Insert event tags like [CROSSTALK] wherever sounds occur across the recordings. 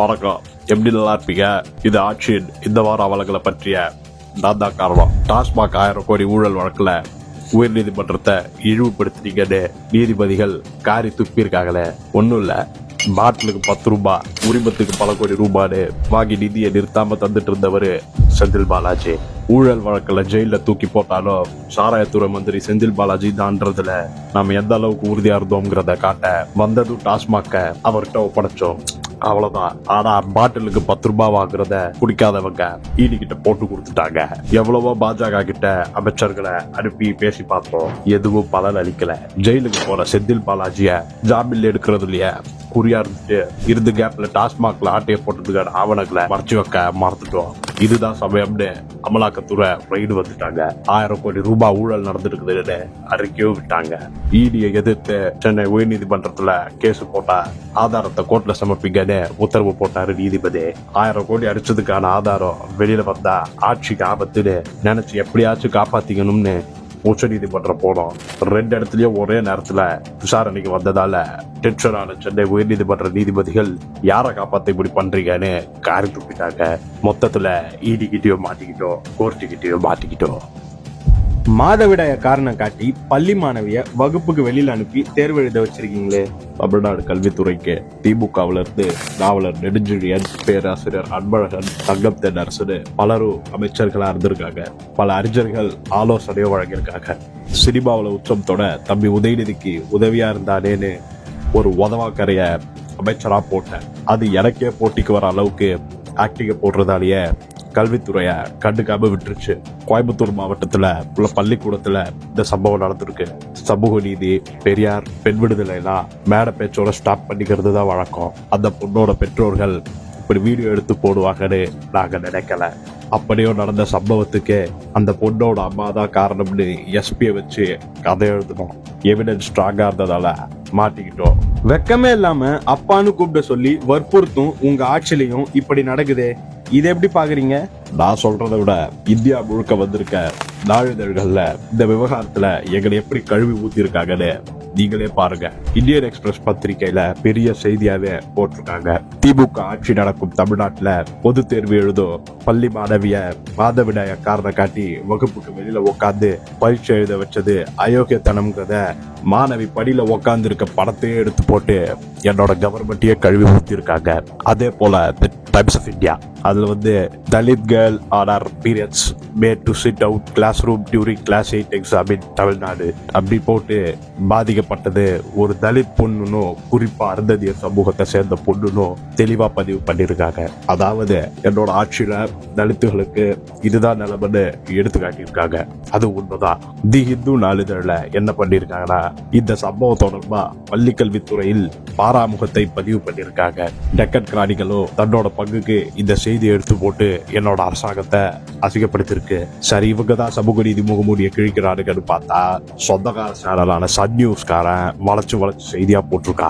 வணக்கம். எப்படி நல்லா இருப்பீங்க. இது ஆட்சியின் இந்த வார அவலங்களை பற்றிய நான் தான் காரணம். டாஸ்மாக் ஆயிரம் கோடி ஊழல் வழக்கில் உயர் நீதிமன்றத்தை இழிவுபடுத்தினீங்கன்னு நீதிபதிகள் காரி துப்பியிருக்காங்களே. ஒன்றும் இல்லை. பாட்டிலுக்கு பத்து ரூபாய் உரிமத்துக்கு பல கோடி ரூபான்னு வாங்கி நிதியை நிறுத்தாம தந்துட்டு இருந்தவர் செந்தில் பாலாஜி. ஊழல் வழக்கில் ஜெயிலில் தூக்கி போட்டாலும் சாராயத்துறை மந்திரி செந்தில் பாலாஜி தான்றதுல நாம் எந்த அளவுக்கு உறுதியா இருந்தோங்கிறத காட்ட வந்ததும் டாஸ்மாக்க அவர்கிட்ட ஒப்படைச்சோம். அவ்வளவுதான். ஆனா பாட்டிலுக்கு பத்து ரூபாய் வாங்குறத குடிக்காதவங்க ஈடி கிட்ட போட்டு கொடுத்துட்டாங்க. எவ்வளவோ பாஜக கிட்ட அமைச்சர்களை அனுப்பி பேசி பார்த்தோம். எதுவும் பலன் அளிக்கல. ஜெயிலுக்கு போற செந்தில் பாலாஜிய ஜாமீன்ல எடுக்கிறது இல்லையா? குறியா இருந்துட்டு இருந்து கேப்ல டாஸ்மாக்ல ஆட்டையை போட்டதுக்கான ஆவணங்களை மறைச்சு வைக்க மறந்துட்டோம். இதுதான் சமயம்னு அமலாக்கத்துறை ரைடு வந்துட்டாங்க. ஆயிரம் கோடி ரூபாய் ஊழல் நடந்திருக்குதுன்னு அறிக்கையும் விட்டாங்க. இடியை எதிர்த்து சென்னை உயர்நீதிமன்றத்துல கேஸ் போட்டா ஆதாரத்தை கோர்ட்ல சமர்ப்பிங்கன்னு உத்தரவு போட்டாரு நீதிபதி. ஆயிரம் கோடி அடிச்சதுக்கான ஆதாரம் வெளியில வந்தா ஆட்சிக்கு ஆபத்துன்னு நினைச்சு எப்படியாச்சும் காப்பாத்திக்கணும்னு உச்ச நீதிமன்றம் போனோம். ரெண்டு இடத்துலயும் ஒரே நேரத்துல விசாரணைக்கு வந்ததால டென்ஷனான சென்னை உயர்நீதிமன்ற நீதிபதிகள் யாரை காப்பாத்த இப்படி பண்றீங்கன்னு காரி துப்பிட்டாங்க. மொத்தத்துல ஈடி மாட்டிக்கிட்டோம் கோர்ட்டுக்கிட்டயோ மாட்டிக்கிட்டோம். மாதவிடாய காரணம் காட்டி பள்ளி மாணவிய வகுப்புக்கு வெளியில் அனுப்பி தேர்வு எழுத வச்சிருக்கீங்களே? தமிழ்நாடு கல்வித்துறைக்கு திமுகவுல இருந்து நாவலர் நெடுஞ்செழியன் பேராசிரியர் அன்பழகன் தங்கம் தென்னரசு பலரும் அமைச்சர்களா இருந்திருக்காங்க. பல அறிஞர்கள் ஆலோசனையோ வழங்கியிருக்காங்க. சினிமாவில் உச்சம் தொட தம்பி உதயநிதிக்கு உதவியா இருந்தானேன்னு ஒரு உதவாக்கரைய அமைச்சரா போட்டேன். அது எனக்கே போட்டிக்கு வர அளவுக்கு ஆக்டிங்க போடுறதாலேயே கல்வித்துறையை கண்டுக்காம விட்டுருச்சு. கோயம்புத்தூர் மாவட்டத்தில் உள்ள பள்ளிக்கூடத்தில் இந்த சம்பவம் நடந்திருக்கு. சமூக நீதி பெரியார் பெண் விடுதலைலாம் மேடை பேச்சோட ஸ்டாப் பண்ணிக்கிறது தான் வழக்கம். அந்த பொண்ணோட பெற்றோர்கள் இப்படி வீடியோ எடுத்து போடுவாங்கன்னு நாங்கள் நினைக்கல. அப்படியோ நடந்த சம்பவத்துக்கு அந்த பொண்ணோட அம்மா தான் காரணம்னு எஸ்பியை வச்சு கதை எழுதணும் எவிடன்ஸ் ஸ்ட்ராங்கா இருந்ததால மாட்டிக்கிட்டோம். வெக்கமே இல்லாம அப்பான்னு கூப்பிட சொல்லி வற்புறுத்தும் உங்க ஆட்சிலையும் இப்படி நடக்குதே. இதை எப்படி பாக்குறீங்க நான் சொல்றதை விட இந்தியா முழுக்க வந்திருக்க நாளிதழ்கள்ல இந்த விவகாரத்துல எங்களை எப்படி கழுவி ஊத்திருக்காங்கன்னு நீங்களே பாருங்க. இந்தியன் எக்ஸ்பிரஸ் பத்திரிகையில பெரிய செய்தியாவே போட்டிருக்காங்க. திமுக ஆட்சி நடக்கும் தமிழ்நாட்டுல பொது தேர்வு எழுதும் பள்ளி மாணவிய மாதவிடாய காரணம் காட்டி வகுப்புக்கு வெளியில உட்காந்து பரீட்சை எழுத வச்சது அயோக்கியத்தனம்ங்கிறத மாணவி படியில உட்காந்து இருக்க படத்தையே எடுத்து போட்டு என்னோட கவர்மெண்ட்டையே கழுவி ஊத்திருக்காங்க. அதே போல டைம்ஸ் ஆஃப் இந்தியா. அதுல வந்து Dalit girl are are periods made to sit out classroom during class eight exam in Tamil Nadu அப்படி போட்டு பாதிக்கப்பட்டது ஒரு தலித் பொண்ணுனும் குறிப்பா அருந்ததிய சமூகத்தை சேர்ந்த பொண்ணுனும் தெளிவா பதிவு பண்ணியிருக்காங்க அதாவது என்னோட ஆட்சியில தலித்துகளுக்கு இதுதான் நிலைமைன்னு எடுத்து காட்டியிருக்காங்க அது உண்மைதான். தி ஹிந்து நாளிதழில் என்ன பண்ணியிருக்காங்கன்னா இந்த சம்பவம் தொடர்பா பள்ளிக்கல்வித்துறையில் பாராமுகத்தை பதிவு பண்ணியிருக்காங்க. டெக்கன் கிராணிகளும் தன்னோட பங்குக்கு இந்த செய்தி எடுத்து போட்டு என்னோட அரசாங்கத்தை அசிங்கப்படுத்திருக்கு சரி இவங்க தான் சமூக நீதி முகமூடிய கிழிக்கிறானுங்கன்னு பார்த்தா சொந்தக்கார சேனலான சன் நியூஸ்காரன் வளைச்சு வளைச்சு செய்தியா போட்டிருக்கா.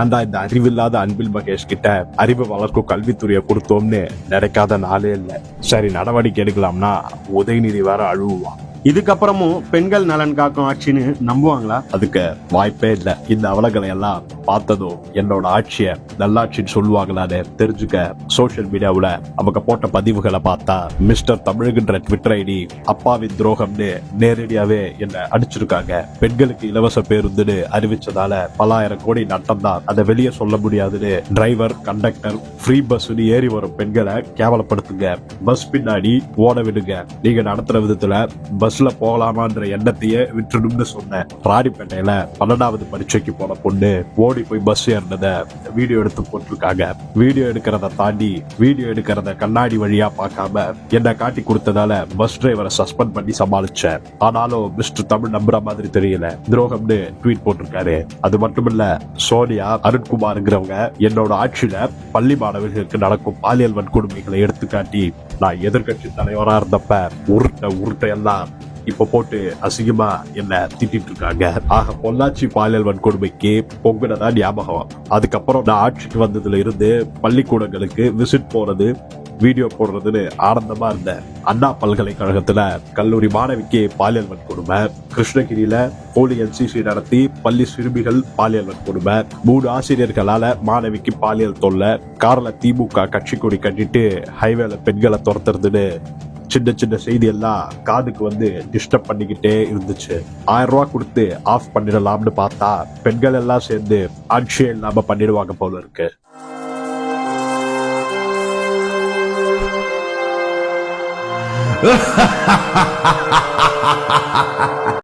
ஏன்டா இந்த அறிவில்லாத அன்பில் மகேஷ் கிட்ட அறிவு வளர்க்கும் கல்வித்துறையை கொடுத்தோம்னு நினைக்காத நாளே இல்லை. சரி நடவடிக்கை எடுக்கலாம்னா உதயநிதி வேற அழுவான் இதுக்கப்புறமும் பெண்கள் நலன் காக்கும் ஆட்சின்னு நம்புவாங்களா? அதுக்கு வாய்ப்பே இல்லை. இந்த அவலங்களை எல்லாம் பார்த்ததும் என்னோட ஆட்சிய நல்லாட்சின்னு சொல்லுவாங்களான்னு தெரிஞ்சுக்க சோஷியல் மீடியாவுல அவங்க போட்ட பதிவுகளை பார்த்தா மிஸ்டர் தமிழுகின்ற ட்விட்டர் ஐடி அப்பாவின் துரோகம்னு நேரடியாவே என்ன அடிச்சிருக்காங்க. பெண்களுக்கு இலவச பேருந்துன்னு அறிவிச்சதால பலாயிரம் கோடி நட்டம் தான் அதை வெளியே சொல்ல முடியாதுன்னு டிரைவர் கண்டக்டர் ஃப்ரீ பஸ்னு ஏறி வரும் பெண்களை கேவலப்படுத்துங்க. பஸ் பின்னாடி ஓட விடுங்க. நீங்க நடத்துற விதத்துல பஸ்ல போகலாமான்ற எண்ணத்தையே விட்டுடும்னு சொன்னேன். ராணிப்பேட்டையில பன்னெண்டாவது பரீட்சைக்கு போன பொண்ணு ஓடி போய் பஸ் ஏறினத வீடியோ எடுத்து போட்டிருக்காங்க. வீடியோ எடுக்கிறத தாண்டி வீடியோ எடுக்கிறத கண்ணாடி வழியா பார்க்காம என்ன காட்டி கொடுத்ததால பஸ் டிரைவரை சஸ்பெண்ட் பண்ணி சமாளிச்சேன். ஆனாலும் மிஸ்டர் தமிழ் நம்புற மாதிரி தெரியல. துரோகம்னு ட்வீட் போட்டிருக்காரு. அது மட்டும் இல்ல சோனியா அருண்குமார்ங்கிறவங்க என்னோட ஆட்சியில பள்ளி மாணவர்களுக்கு நடக்கும் பாலியல் வன்கொடுமைகளை எடுத்துக்காட்டி நான் எதிர்க்கட்சி தலைவரா இருந்தப்ப உருட்ட உருட்ட எல்லாம் இப்ப போட்டு அசிங்கமா என்ன திட்டிட்டு இருக்காங்க. ஆக பொள்ளாச்சி பாலியல் வன்கொடுமைக்கு பொங்கலை தான் ஞாபகம். அதுக்கப்புறம் நான் ஆட்சிக்கு வந்ததுல இருந்து பள்ளிக்கூடங்களுக்கு விசிட் போறது வீடியோ போடுறதுன்னு ஆனந்தமா இருந்தேன். அண்ணா பல்கலைக்கழகத்துல கல்லூரி மாணவிக்கு பாலியல் வன்கொடுமை கிருஷ்ணகிரியில போலி என்சிசி நடத்தி பள்ளி சிறுமிகள் பாலியல் வன்கொடுமை மூணு ஆசிரியர்களால மாணவிக்கு பாலியல் தொல்லை கார்ல திமுக கட்சி கொடி கட்டிட்டு ஹைவேல பெண்களை துரத்துறதுன்னு சின்ன சின்ன செய்தி எல்லாம் காதுக்கு வந்து டிஸ்டர்ப் பண்ணிக்கிட்டே இருந்துச்சு. ஆயிரம் ரூபா கொடுத்து ஆஃப் பண்ணிடலாம்னு பார்த்தா பெண்கள் எல்லாம் சேர்ந்து அக்ஷயம் இல்லாம பண்ணிடுவாங்க போல இருக்கு. [LAUGHS]